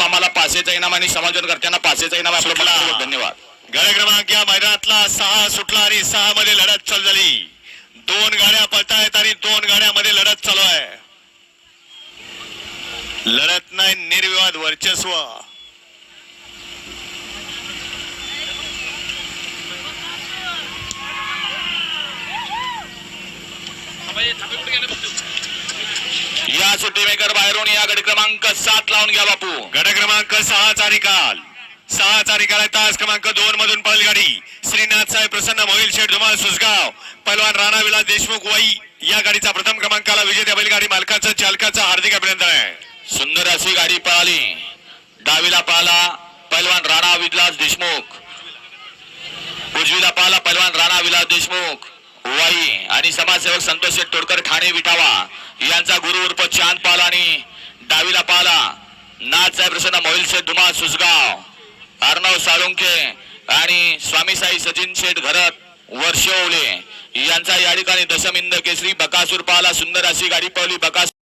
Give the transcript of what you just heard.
मामाला पासेचा इनाम आणि समाजकर्त्यांना पासेचा इनाम आपलं सुटला. मनपूर्वक धन्यवाद. गड क्रमांक या मैदानातला सहा सुटला आणि सहा मध्ये लढत चालू झाली. दोन गाड्या पळतायत आणि दोन गाड्यामध्ये लढत चालू आहे. लढत नाही निर्विवाद वर्चस्व. या सुट्टी मेकर बाहेरून या गडी क्रमांक सात लावून घ्या बापू. क्रमांक सहाचा निकाल. सहाचा निकाल आहे तास क्रमांक दोन मधून पळली गाडी श्रीनाथ साहेब प्रसन्न मोहिल शेठ धुमाळ सुसगाव पैलवान राणा विलास देशमुख वाई. या गाडीचा प्रथम क्रमांकाला विजेत्या बैलगाडी मालकाचं चालकाचं हार्दिक अभिनंदन आहे. सुंदर अशी गाडी पळाली. डावीला पाला पैलवान राणा विलास देशमुख. उजवीला पाला पैलवान राणा विलास देशमुख. वाई आणि समाजसेवक संतोष शेठ तोडकर ठाणे विठावा. यांचा गुरु उर्फ चांद पाला आणि डावीला पाला नाथ साहेब प्रसन्न मोहिल शेठ धुमा सुसगाव अर्णव साळुंके आणि स्वामी साई सचिन शेठ घरत वर्षवले. यांचा या ठिकाणी दशमिंद केसरी बकासूर पाला सुंदर अशी गाडी पावली बकासूर